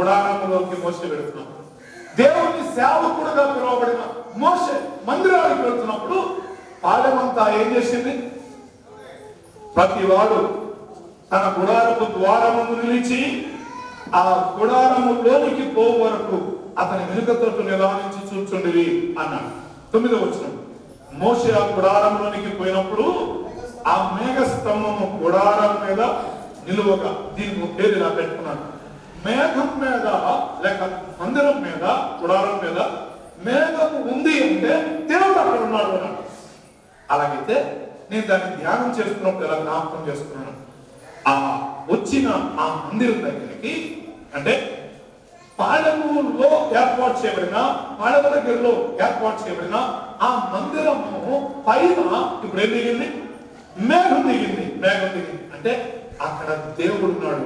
గుడారంలోకి మోసే వెళుతున్నాం. దేవుని సేవకుడుగా పిలువబడిన మోసే మందిరానికి వెళ్తున్నప్పుడు పాలెమంతా ఏం చేసింది? ప్రతి వాడు తన గుడారపు ద్వారము నిలిచి ఆ గుడారములోనికి పో వరకు అతని వెనుకతోటి నిదానించి చూచుండివి అన్నాడు. తొమ్మిదో వచ్చిన మోసే ఆ గుడారంలోనికి పోయినప్పుడు ఆ మేఘ స్తంభము గుడారం మీద నిలువగా దీనికి పేరు ఇలా పెట్టుకున్నాడు మేఘం మీద లేక మందిరం మీద గుడారం మీద మేఘం ఉంది అంటే దేవుడు అక్కడ ఉన్నాడు అన్నాడు అలాగైతే నేను దాన్ని ధ్యానం చేసుకున్నప్పుడు ఎలా జ్ఞాపకం చేసుకున్నాను ఆ వచ్చిన ఆ మందిరం దగ్గరికి అంటే పాలమూరులో ఏర్పాటు చేయబడిన పాడవ దగ్గరలో ఏర్పాటు చేయబడిన ఆ మందిరము పైన ఇప్పుడు ఏం దిగింది? మేఘం దిగింది. మేఘం దిగింది. అంటే అక్కడ దేవుడు ఉన్నాడు.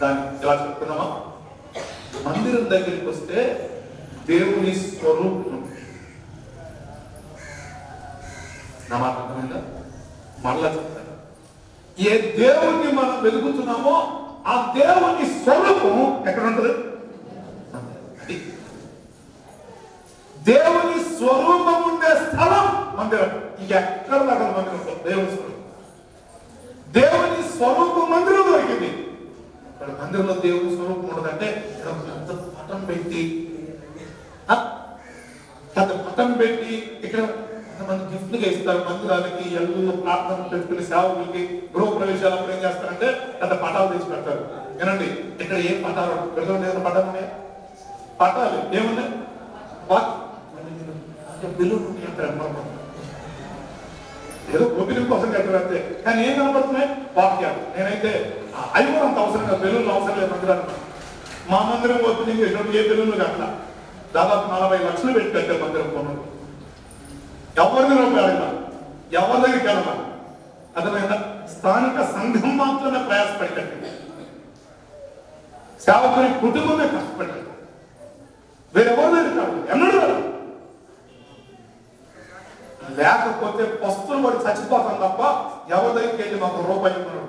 దాన్ని ఎలా చెప్తున్నామా? మందిరం దగ్గరికి వస్తే దేవుని స్వరూపం. నా మాట అర్థమైందా? మరలా చెప్తాను. ఏ దేవుణ్ణి మనం వెలుగుతున్నామో ఆ దేవుని స్వరూపం ఎక్కడ ఉంటుంది? దేవుని స్వరూపం ఉండే స్థలం మందిరం. ఇంకెక్కడ మందిరం దేవుని స్వరూపం. దేవుని స్వరూపం మందిరంలో దేవుని స్వరూపం ఉండదంటే పెద్ద పటం పెట్టి పెద్ద పటం పెట్టి ఇక్కడ కొంతమంది గిఫ్ట్లుగా ఇస్తారు మందిరానికి ఎల్లు ప్రార్థన పెట్టుకుని సేవకులకి గృహ ప్రవేశాలు అప్పుడు ఏం చేస్తారంటే పెద్ద పటాలు తీసి పెడతారు. వినండి ఇక్కడ ఏం పటాలు పెడతారు ఏదైనా పటాలు ఉన్నాయా? పటాలు. ఏమున్నాయి? వాక్. ఏదో ఓపెనింగ్ కోసం కట్టారు అంతే. కానీ ఏం కనపడుతున్నాయి? వాక్యాలు. నేనైతే అవి కూడా అంత అవసరం కాదు బెలూన్లు అవసరం లేదు మందిరానికి. మా మందిరం వద్దు నీకు ఎటువంటి ఏ బెలూన్లు కట్ల దాదాపు నలభై లక్షలు పెట్టి కట్టే మందిరం కొనుగోలు ఎవరిని రూపాయలు ఎవరి దగ్గరికి వెళ్ళాలి అర్థమైందా స్థానిక సంఘం మాత్రమే ప్రయాసపడి సేవకుని కుటుంబమే కష్టపడి వేరెవరు దగ్గర కాదు ఎన్నడూ లేకపోతే పస్తులు వాడు చచ్చిపోతాం తప్ప ఎవరి దగ్గరికి వెళ్ళి మాకు రూపాయి ఇవ్వడు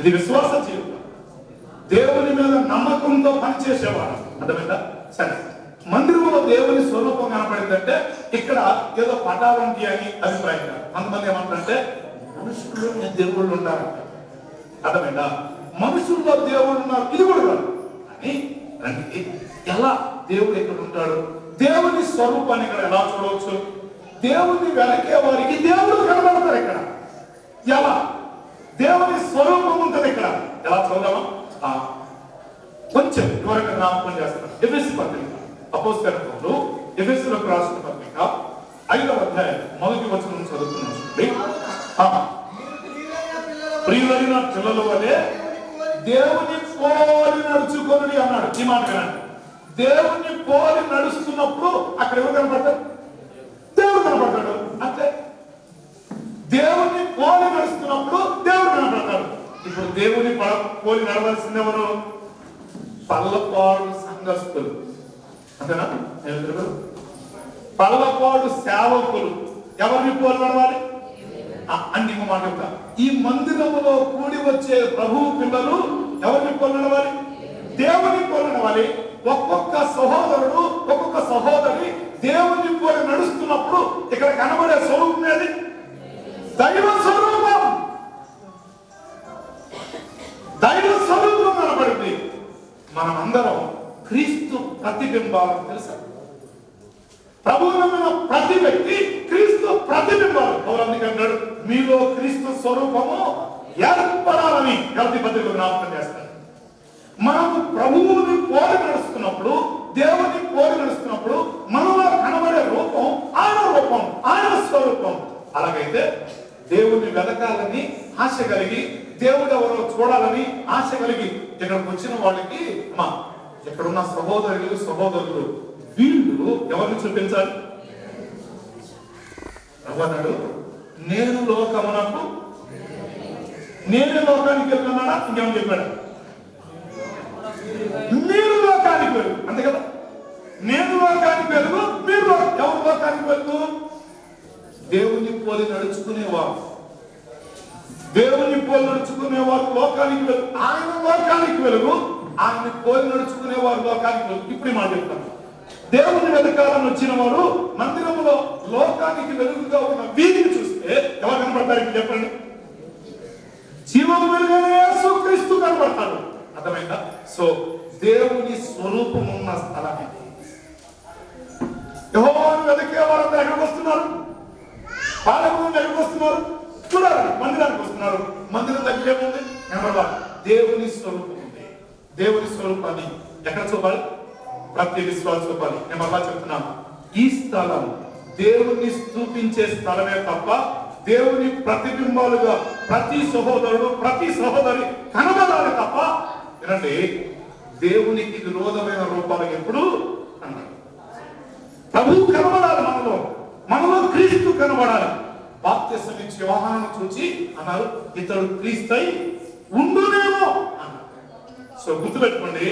ఇది విశ్వాస జీవితం. దేవుని మీద నమ్మకంతో పనిచేసేవాడు. అర్థమైందా? సరే. మందిరంలో దేవుని స్వరూపం కనపడిందంటే ఇక్కడ ఏదో పటాలు అని అభిప్రాయం కొంతమంది ఏమంటారంటే మనుషుల్లో దేవుళ్ళు ఉన్నారు అర్థమైందా? మనుషుల్లో దేవుళ్ళు ఉన్నారు. ఇది కూడా కాదు. అని రండి. ఎలా దేవుడు ఎక్కడ ఉంటాడు? దేవుని స్వరూపాన్ని ఇక్కడ ఎలా చూడవచ్చు? దేవుని వెనకే వారికి దేవుడు కనబడతారు ఇక్కడ. ఎలా? దేవుని స్వరూపం ఉంటుంది ఇక్కడ. ఎలా చూద్దామా ఆ, కొంచెం వివరంగా జ్ఞాపకం చేస్తాను. ఎఫ్ఎస్సి పత్రిక అపోస్తలు ఎఫ్ఎస్సిలోకి రాసిన పత్రిక ఐదవ అధ్యాయం మొదటి వచనం చదువుతున్నాం చూడండి. ప్రియులైన పిల్లల వలె దేవుని పోలి నడుచుకొని అన్నాడు. ఈ మాట దేవుని పోలి నడుస్తున్నప్పుడు అక్కడ ఎవరు కనపడతారు దేవుడు కనపడతాడు అంతే దేవుని పోలి నడుస్తున్నప్పుడు దేవుడు కనపడతాడు ఇప్పుడు దేవుని ప- పోలి నడవలసింది ఎవరు? పల్లపాడు సంఘస్థులు. అంతేనా? పల్లపాడు సేవకులు. ఎవరిని పోలి నడవాలి? అని ఇంకో మాట చెప్తా. ఈ మందిరములో కూడి వచ్చే ప్రభువు పిల్లలు ఎవరిని పోలి నడవాలి? దేవుని పోలి నడవాలి. ఒక్కొక్క సహోదరుడు ఒక్కొక్క సహోదరి దేవుని పోలి నడుస్తున్నప్పుడు ఇక్కడ కనబడే స్వరూపం ఏది? దైవ స్వరూపం. మనమందరం క్రీస్తు ప్రతిబింబాలను తెలుసా? ప్రభువునమైన ప్రతి వ్యక్తి క్రీస్తు ప్రతిబింబాలు పౌరు అందుకే మీలో క్రీస్తు స్వరూపము ఏర్పడాలని గల్తి పత్రిక జ్ఞాపకం చేస్తాను మనకు ప్రభువుని పోలి నడుస్తున్నప్పుడు దేవుని పోలి నడుస్తున్నప్పుడు మనలో కనబడే రూపం ఆయన రూపం ఆయన స్వరూపం. అలాగైతే దేవుని వెతకాలని ఆశ కలిగి దేవుడు ఎవరో చూడాలని ఆశ కలిగి ఇక్కడికి వచ్చిన వాళ్ళకి అమ్మా ఇక్కడున్న సహోదరులు సహోదరులు వీళ్ళు ఎవరిని చూపించాలి? ప్రభు అన్నాడు నేను లోకమునకు నేను లోకానికి వెళ్తున్నానా ఇంకేమని చెప్పాడు? మీరు లోకానికి వెళ్ళు. అంతే కదా? నేను లోకానికి వెలుగు మీరు లో- ఎవరు లోకానికి వెలుగు దేవుని పోలి నడుచుకునేవారు. దేవుని పోలి నడుచుకునేవారు లోకానికి వెలుగు ఆయన లోకానికి వెలుగు ఆయన పోలి నడుచుకునే వారు లోకానికి వెలుగు. ఇప్పుడు మాట చెప్తాను. దేవుని వెతకాలని వచ్చిన వారు మందిరంలో లోకానికి వెలుగుగా ఉన్న వీధిని చూస్తే ఎవరు కనపడతారు? ఇప్పుడు చెప్పండి. జీవం వెలుగనే సుక్రీస్తు కనపడతాడు. అర్థమైందా? సో దేవుని స్వరూపం ఉన్న స్థలం ఇది యెహోవాను వెతికే వారందరూ ఎక్కడికి వస్తున్నారు పాలకులు ఎక్కడికి వస్తున్నారు చూడాలి మందిరానికి వస్తున్నారు మందిరం దగ్గర ఏముంది నెంబర్ వన్ దేవుని స్వరూపం ఉంది దేవుని స్వరూపాన్ని ఎక్కడ చూపాలి ప్రతి విశ్వాస చూపాలి నేను మళ్ళా చెప్తున్నాను ఈ స్థలం దేవుణ్ణి స్థూపించే స్థలమే తప్ప దేవుని ప్రతిబింబాలుగా ప్రతి సహోదరుడు ప్రతి సహోదరి కనబడాలి తప్ప వినండి దేవునికి విరోధమైన రూపాలు ఎప్పుడు అన్నారు ప్రభువు కనబడాలి మనలో మనలో క్రీస్తు కనబడాలి. బాప్తిసం ఇచ్చి వ్యవహారం చూచి అన్నారు ఇతడు క్రీస్తై ఉండునేమో అన్నారు. సో గుర్తుపెట్టుకోండి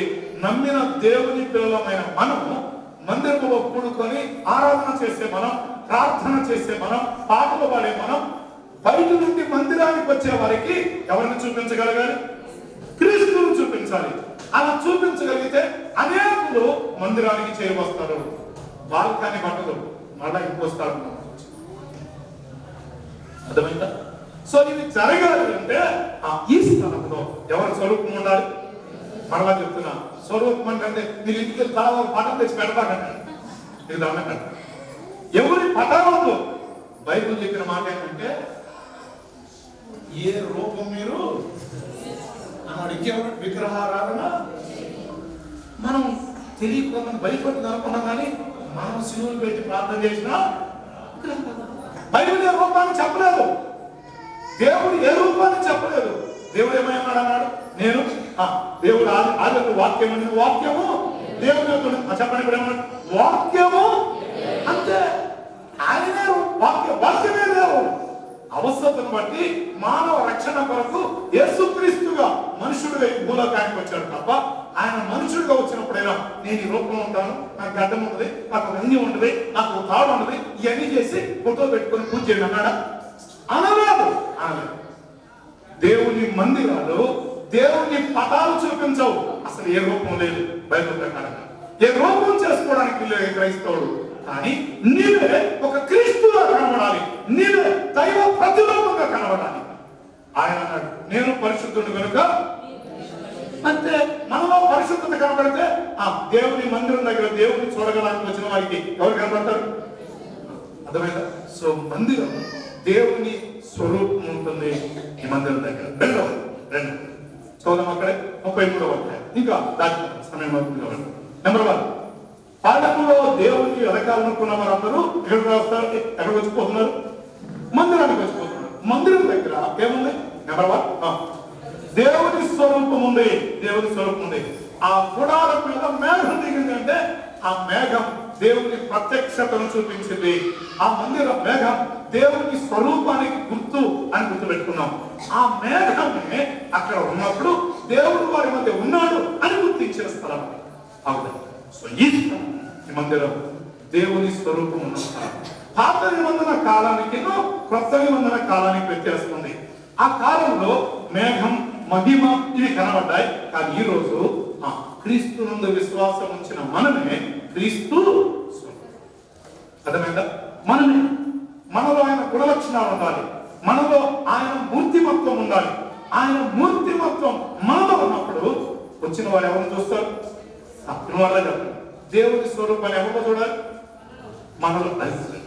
నమ్మిన దేవుని పిల్లలమైన మనము మందిరంలో కూడుకొని ఆరాధన చేసే మనం ప్రార్థన చేసే మనం పాటలు పాడే మనం బయట నుండి మందిరానికి వచ్చే వారికి ఎవరిని చూపించగలగాలి? క్రీస్తును చూపించాలి. అలా చూపించగలిగితే అనేకులు మందిరానికి చేరువస్తారు. బాల్కాని బట్టలు మళ్ళా ఇంకొస్తారు అర్థమైందా? సో ఇది జరగాలి అంటే ఆ ఈ స్థలంలో ఎవరి స్వరూపం ఉండాలి? మరలా చెప్తున్నా. స్వరూపం అంటే మీరు ఇంటికి వెళ్ళి పటం తెచ్చి పెడతాకండి ఇది దండకండి ఎవరి పటాలతో? బైబిల్ చెప్పిన మాట ఏంటంటే ఏ రూపం మీరు? అన్నాడు. ఇంకెవరు విగ్రహారాధన? మనం తెలియకుండా భయపడింది అనుకున్నాం కానీ మనం శివుని పెట్టి ప్రార్థన చేసినా బైబిల్ ఏ రూపాన్ని చెప్పలేదు. దేవుడు ఏ రూపాన్ని చెప్పలేదు. దేవుడు ఏమైనా అన్నాడు? నేను దేవుడు ఆది ఆది వాక్యం అనేది వాక్యము? దేవుడు యొక్క చెప్పండి ఇప్పుడు వాక్యము? అంతే. ఆయనే వాక్య వాక్యమే లేవు. అవసరతను బట్టి మానవ రక్షణ కొరకు యేసుక్రీస్తుగా మనుషుడుగా ఈ భూలోకానికి వచ్చాడు తప్ప ఆయన మనుషుడిగా వచ్చినప్పుడైనా నేను ఈ రూపంలో ఉంటాను. నాకు గడ్డం ఉంటుంది నాకు రంగి ఉంటుంది నాకు ఒక తాడు ఉంటుంది ఇవన్నీ చేసి ఫోటో పెట్టుకొని పూజ చేయండి అన్నాడా? అనలేదు. అనలేదు. దేవుని మందిరాలు దేవుడిని పటాలు చూపించవు. అసలు ఏ రూపం లేదు. బైబిల్ ప్రకారంగా ఏ రూపం చేసుకోవడానికి లేదు క్రైస్తవుడు? కానీ నీవే ఒక క్రీస్తుగా కనబడాలి. నీవే దైవ ప్రతిరూపంగా కనబడాలి. ఆయన అన్నాడు నేను పరిశుద్ధుడు కనుక అంతే మనలో పరిశుద్ధత కనబడితే ఆ దేవుని మందిరం దగ్గర దేవుని చూడగడానికి వచ్చిన వారికి ఎవరు కనబడతారు? అర్థమైందా? సో మందిరం దేవుని స్వరూపం ఉంటుంది ఈ మందిరం దగ్గర. రెండవది రెండు చూద్దాం అక్కడే ముప్పై మూడవ అధ్యాయం. ఇంకా దాని సమయం అవుతుంది కాబట్టి. నెంబర్ వన్ పాఠంలో దేవునికి వెతకాలనుకున్న వారందరూ ఎక్కడికి వస్తారు ఎక్కడికి వచ్చిపోతున్నారు? మందిరానికి వచ్చిపోతున్నారు. మందిరం దగ్గర ఏముంది? నెంబర్ వన్ దేవుని స్వరూపం ఉంది. దేవుని స్వరూపం ఉంది. ఆ గుడారం మీద మేఘం దిగింది అంటే ఆ మేఘం దేవుని ప్రత్యక్షతను చూపించింది. ఆ మందిర మేఘం దేవుని స్వరూపానికి గుర్తు అని గుర్తు పెట్టుకున్నాం ఆ మేఘమే అక్కడ ఉన్నప్పుడు దేవుడు వారి మధ్య ఉన్నాడు అని గుర్తించిన స్థలం. సో ఈ స్థలం, ఈ మందిరం దేవుని స్వరూపం ఉన్న స్థలం. పాత నిబంధన కాలానికి క్రొత్త నిబంధన కాలానికి వ్యత్యాసం ఉంది ఆ కాలంలో మేఘం మహిమ ఇవి కనబడ్డాయి. కానీ ఈ రోజు ఆ, క్రీస్తు నందు విశ్వాసం ఉంచిన మనమే క్రీస్తు. అర్థమైందా? మనమే. మనలో ఆయన గుణలక్షణాలు ఉండాలి. మనలో ఆయన మూర్తిమత్వం ఉండాలి. ఆయన మూర్తిమత్వం మనలో ఉన్నప్పుడు వచ్చిన వారు ఎవరిని చూస్తారు? వాళ్ళ చెప్పండి దేవుని స్వరూపాన్ని ఎవరిలో చూడాలి? మనలో కలిసి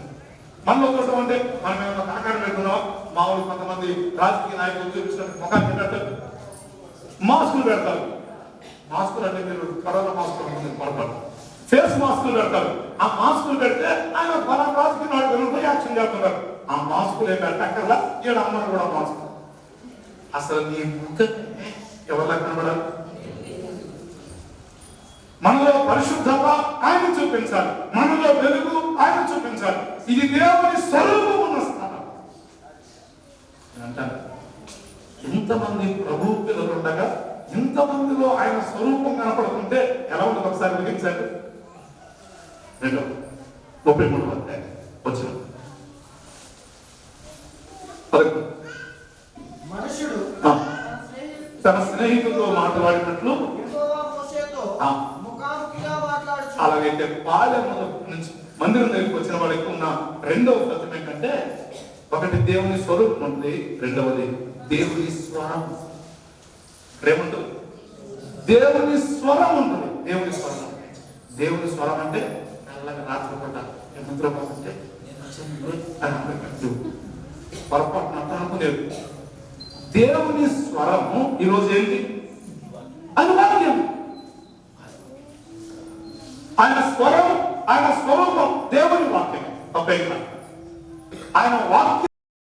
మనలో చూడటం అంటే మనం ఏమైనా కాకారం పెట్టుకున్నావా మామూలు కొంతమంది రాజకీయ నాయకులు చూపించినట్టు ముఖాన్ని పెట్టారు. మాస్కులు పెడతారు. మాస్కులు అంటే మీరు కరోనా మాస్కులు ఉంటుంది పొరపాటు. ఫేస్ మాస్కులు పెడతారు. ఆ మాస్కులు పెడితే ఆయన ఫలా మాస్క్ నాయకులు యాక్షన్ చేస్తున్నారు. ఆ మాస్కులు ఏం పెట్టక్కర్లా ఈడ అమ్మను కూడా మాస్క్ అసలు నీ ముఖం ఎవరిలా కనబడాలి? మనలో పరిశుద్ధత ఆయన చూపించాలి. మనలో వెలుగు ఆయన చూపించాలి. ఇది దేవుని స్వరూపం ఉన్న స్థానం నేను అంటాను ఇంతమంది ప్రభు పిల్లలు ఉండగా ఇంతమందిలో ఆయన స్వరూపం కనపడుతుంటే ఎలా ఉంటుంది ఒకసారి ముగించండి. రెండో ముప్పై మూడు అధ్యాయం వచ్చిన. మనుషుడు తన స్నేహితులతో మాట్లాడినట్లు అలాగైతే పాలెం నుంచి మందిరం దగ్గరికి వచ్చిన వాళ్ళకి ఉన్న రెండవ సత్యం ఏంటంటే ఒకటి దేవుని స్వరూపం ఉంది రెండవది దేవుని స్వరం ఏముంటుంది దేవుని స్వరం ఉంటుంది దేవుని స్వరం దేవుని స్వరం అంటే అలాగే రాత్రి పూట నిద్రపోతుంటే అని అనుకుంటూ పొరపాటు అంత అనుకునేది దేవుని స్వరము ఈరోజు ఏంటి? అది ఆయన స్వరం ఆయన స్వరూపం దేవుని వాక్యం తప్పేం ఆయన వాక్య